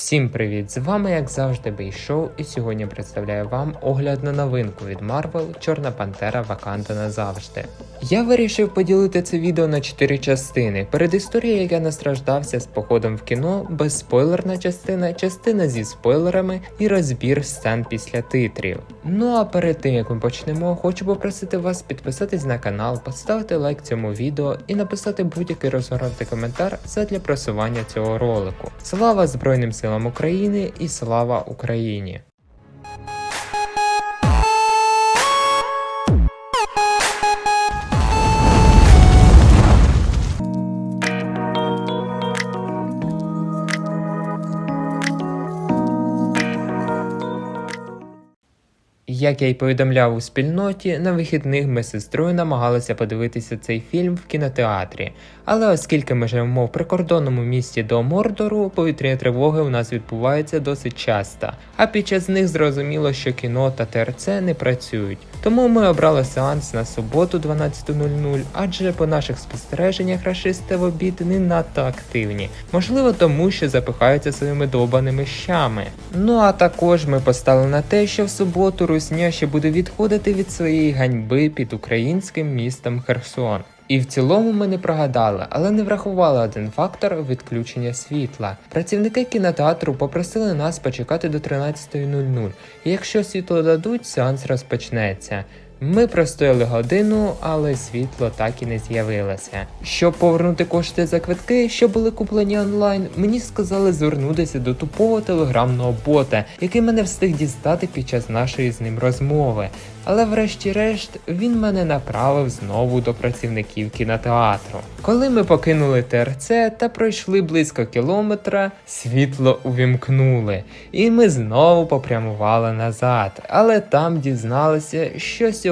Всім привіт! З вами, як завжди, Бейшоу, і сьогодні представляю вам огляд на новинку від Marvel Чорна Пантера Ваканда назавжди. Я вирішив поділити це відео на 4 частини. Перед історією, як я настраждався з походом в кіно, безспойлерна частина, частина зі спойлерами і розбір сцен після титрів. Ну а перед тим як ми почнемо, хочу попросити вас підписатись на канал, поставити лайк цьому відео і написати будь-який розгорнутий коментар задля просування цього ролику. Слава Збройним силам України і слава Україні! Як я й повідомляв у спільноті, на вихідних ми з сестрою намагалися подивитися цей фільм в кінотеатрі. Але оскільки ми живемо в прикордонному місті до Мордору, повітряні тривоги у нас відбуваються досить часто. А під час них зрозуміло, що кіно та ТРЦ не працюють. Тому ми обрали сеанс на суботу 12.00, адже по наших спостереженнях рашисти в обід не надто активні. Можливо, тому що запихаються своїми довбаними щами. Ну а також ми поставили на те, що в суботу Русня ще буде відходити від своєї ганьби під українським містом Херсон. І в цілому ми не прогадали, але не врахували один фактор відключення світла. Працівники кінотеатру попросили нас почекати до 13.00, і якщо світло дадуть, сеанс розпочнеться. Ми простояли годину, але світло так і не з'явилося. Щоб повернути кошти за квитки, що були куплені онлайн, мені сказали звернутися до тупого телеграмного бота, який мене встиг дістати під час нашої з ним розмови. Але врешті-решт він мене направив знову до працівників кінотеатру. Коли ми покинули ТРЦ та пройшли близько кілометра, світло увімкнули, і ми знову попрямували назад. Але там дізналися, що сьогодні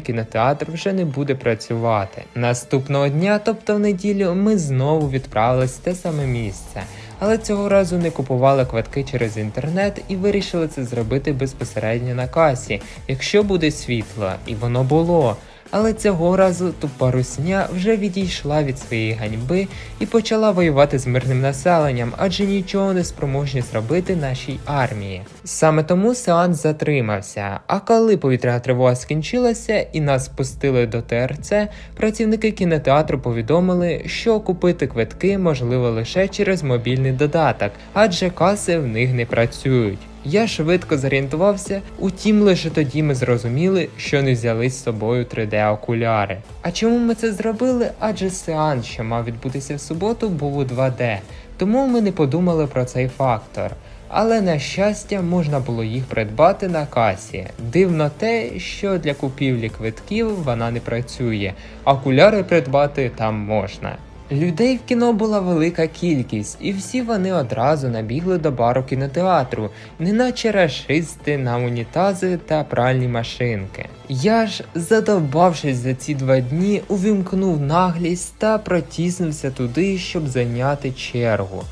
кінотеатр вже не буде працювати. Наступного дня, тобто в неділю, ми знову відправились в те саме місце. Але цього разу не купували квитки через інтернет і вирішили це зробити безпосередньо на касі, якщо буде світло, і воно було. Але цього разу тупа русня вже відійшла від своєї ганьби і почала воювати з мирним населенням, адже нічого не спроможні зробити нашій армії. Саме тому сеанс затримався. А коли повітряна тривога скінчилася і нас пустили до ТРЦ, працівники кінотеатру повідомили, що купити квитки можливо лише через мобільний додаток, адже каси в них не працюють. Я швидко зорієнтувався, утім лише тоді ми зрозуміли, що не взяли з собою 3D-окуляри. А чому ми це зробили? Адже сеанс, що мав відбутися в суботу, був у 2D, тому ми не подумали про цей фактор. Але на щастя, можна було їх придбати на касі. Дивно те, що для купівлі квитків вона не працює, а окуляри придбати там можна. Людей в кіно була велика кількість, і всі вони одразу набігли до бару кінотеатру, неначе рашисти на унітази та пральні машинки. Я ж, задовбавшись за ці два дні, увімкнув наглість та протіснувся туди, щоб зайняти чергу.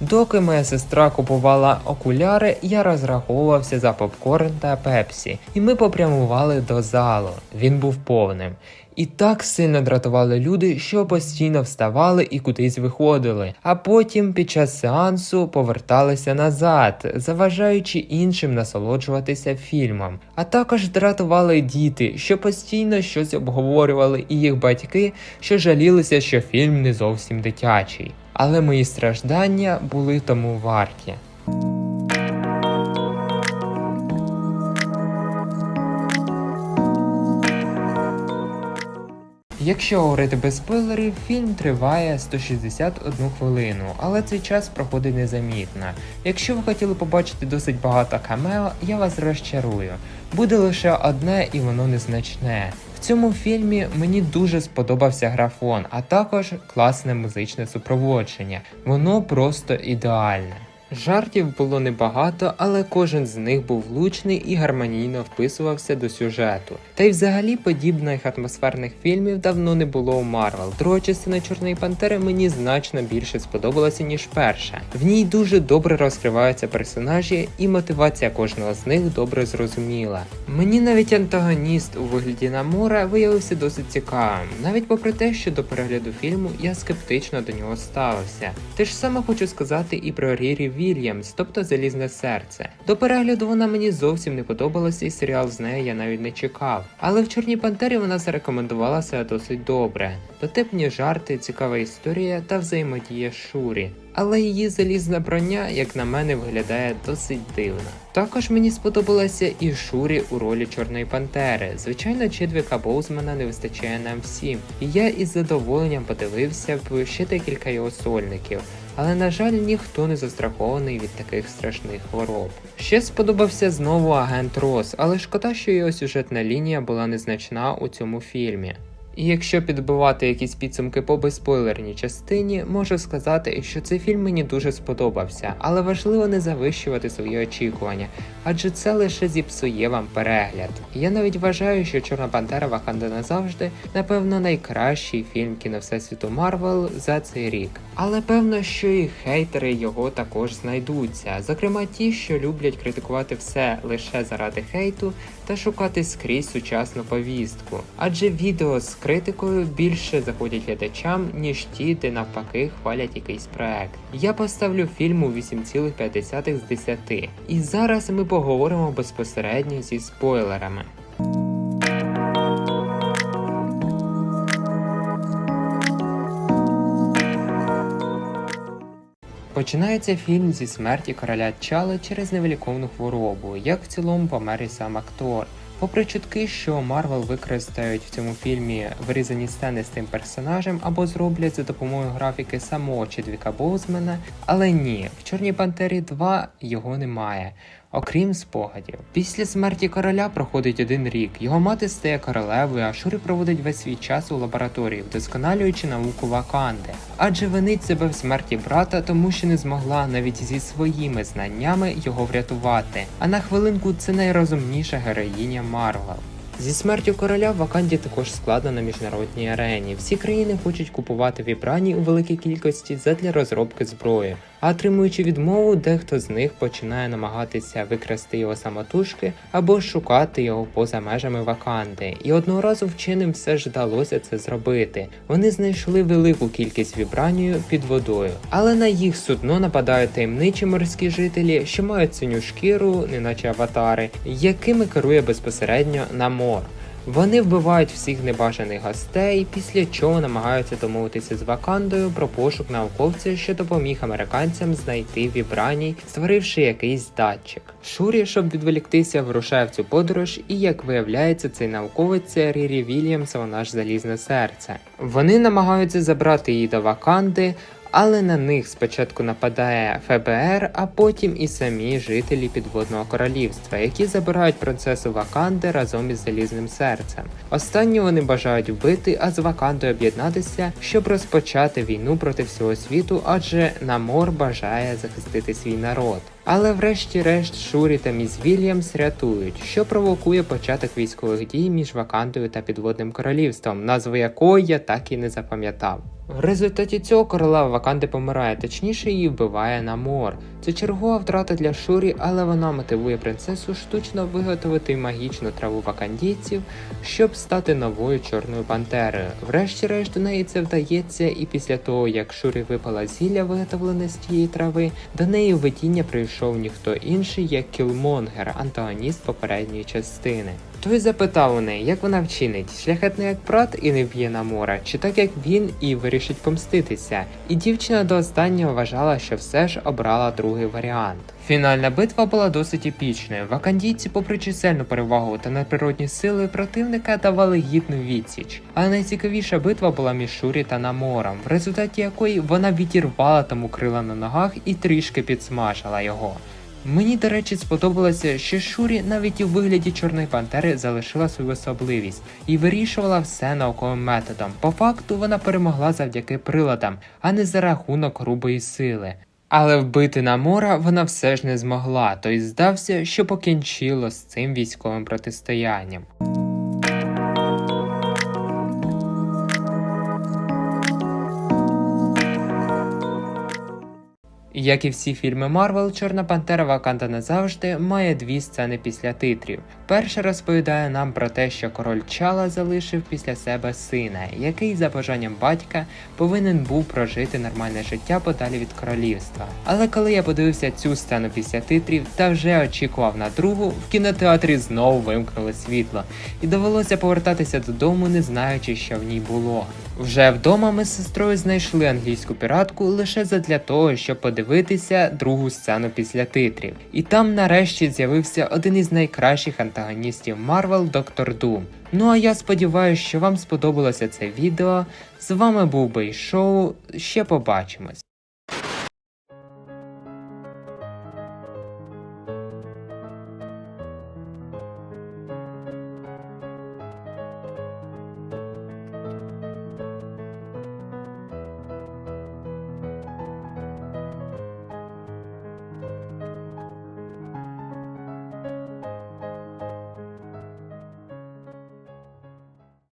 Доки моя сестра купувала окуляри, я розраховувався за попкорн та пепсі, і ми попрямували до залу. Він був повним. І так сильно дратували люди, що постійно вставали і кудись виходили, а потім під час сеансу поверталися назад, заважаючи іншим насолоджуватися фільмом. А також дратували діти, що постійно щось обговорювали, і їх батьки, що жалілися, що фільм не зовсім дитячий. Але мої страждання були тому варті. Якщо говорити без спойлерів, фільм триває 161 хвилину, але цей час проходить незамітно. Якщо ви хотіли побачити досить багато камео, я вас розчарую. Буде лише одне і воно незначне. В цьому фільмі мені дуже сподобався графон, а також класне музичне супроводження. Воно просто ідеальне. Жартів було небагато, але кожен з них був влучний і гармонійно вписувався до сюжету. Та й взагалі подібних атмосферних фільмів давно не було у Марвел. Друга частина Чорної Пантери мені значно більше сподобалася, ніж перша. В ній дуже добре розкриваються персонажі, і мотивація кожного з них добре зрозуміла. Мені навіть антагоніст у вигляді Намора виявився досить цікавим, навіть попри те, що до перегляду фільму я скептично до нього ставився. Те ж саме хочу сказати і про Рірі Вільямс, тобто Залізне серце. До перегляду вона мені зовсім не подобалася, і серіал з нею я навіть не чекав. Але в Чорній Пантері вона зарекомендувала себе досить добре. Дотепні жарти, цікава історія та взаємодія Шурі. Але її залізна броня, як на мене, виглядає досить дивно. Також мені сподобалася і Шурі у ролі Чорної Пантери. Звичайно, Чедвіка Боузмана не вистачає нам всім, і я із задоволенням подивився б ще декілька його сольників. Але на жаль, ніхто не застрахований від таких страшних хвороб. Ще сподобався знову агент Рос, але шкода, що його сюжетна лінія була незначна у цьому фільмі. І якщо підбивати якісь підсумки по безспойлерній частині, можу сказати, що цей фільм мені дуже сподобався, але важливо не завищувати свої очікування, адже це лише зіпсує вам перегляд. Я навіть вважаю, що Чорна Пантера Ваканда назавжди, напевно, найкращий фільм кіно Всесвіту Марвел за цей рік. Але певно, що і хейтери його також знайдуться, зокрема ті, що люблять критикувати все лише заради хейту та шукати скрізь сучасну повістку. Адже відео з критикою більше заходять глядачам, ніж ті, де навпаки хвалять якийсь проект. Я поставлю фільму 8,5 з 10. І зараз ми поговоримо безпосередньо зі спойлерами. Починається фільм зі смерті короля Чали через невиліковну хворобу, як в цілому помер і сам актор. Попри чутки, що Марвел використають в цьому фільмі вирізані сцени з тим персонажем або зроблять за допомогою графіки самого Чедвіка Боузмена, але ні, в Чорній Пантері 2 його немає. Окрім спогадів, після смерті короля проходить один рік. Його мати стає королевою, а Шурі проводить весь свій час у лабораторії, вдосконалюючи науку Ваканди. Адже винить себе в смерті брата, тому що не змогла навіть зі своїми знаннями його врятувати. А на хвилинку це найрозумніша героїня Марвел. Зі смертю короля в Ваканді також складно на міжнародній арені. Всі країни хочуть купувати вібрані у великій кількості задля розробки зброї. А отримуючи відмову, дехто з них починає намагатися викрасти його самотужки або шукати його поза межами Ваканди. І одного разу вченим все ж вдалося це зробити. Вони знайшли велику кількість вібранію під водою, але на їх судно нападають таємничі морські жителі, що мають синю шкіру, неначе аватари, якими керує безпосередньо Намор. Вони вбивають всіх небажаних гостей, після чого намагаються домовитися з Вакандою про пошук науковця, що допоміг американцям знайти вібраній, створивши якийсь датчик. Шурі, щоб відволіктися, вирушає в цю подорож, і як виявляється, цей науковець це Рірі Вільямс, вона ж залізне серце. Вони намагаються забрати її до Ваканди. Але на них спочатку нападає ФБР, а потім і самі жителі підводного королівства, які забирають принцесу Ваканди разом із залізним серцем. Останню вони бажають вбити, а з Вакандою об'єднатися, щоб розпочати війну проти всього світу, адже Намор бажає захистити свій народ. Але врешті-решт Шурі та міс Вільямс рятують, що провокує початок військових дій між Вакандою та підводним королівством, назву якої я так і не запам'ятав. В результаті цього королева Ваканди помирає, точніше її вбиває Намор. Це чергова втрата для Шурі, але вона мотивує принцесу штучно виготовити магічну траву вакандійців, щоб стати новою чорною пантерою. Врешті-решт у неї це вдається, і після того як Шурі випала зілля, виготовлене з тієї трави, до неї в видіння прийшов ніхто інший, як Кілмонгер, антагоніст попередньої частини. Той запитав у неї, як вона вчинить, шляхетний як брат і не вб'є Намора, чи так як він і вирішить помститися. І дівчина до останнього вважала, що все ж обрала другий варіант. Фінальна битва була досить епічною. Вакандійці, попри чисельну перевагу та надприродні сили противника, давали гідну відсіч. Але найцікавіша битва була між Шурі та Намором, в результаті якої вона відірвала тому крила на ногах і трішки підсмажила його. Мені, до речі, сподобалося, що Шурі навіть у вигляді Чорної Пантери залишила свою особливість і вирішувала все науковим методом. По факту вона перемогла завдяки приладам, а не за рахунок грубої сили. Але вбити Намора вона все ж не змогла, то й здався, що покінчило з цим військовим протистоянням. Як і всі фільми Марвел, Чорна Пантера Ваканда назавжди має дві сцени після титрів. Перша розповідає нам про те, що король Чала залишив після себе сина, який за бажанням батька повинен був прожити нормальне життя подалі від королівства. Але коли я подивився цю сцену після титрів та вже очікував на другу, в кінотеатрі знову вимкнули світло, і довелося повертатися додому, не знаючи, що в ній було. Вже вдома ми з сестрою знайшли англійську піратку лише задля того, щоб подивитися другу сцену після титрів. І там нарешті з'явився один із найкращих антагоністів Марвел Доктор Дум. Ну а я сподіваюся, що вам сподобалося це відео. З вами був Бейшоу. Ще побачимось.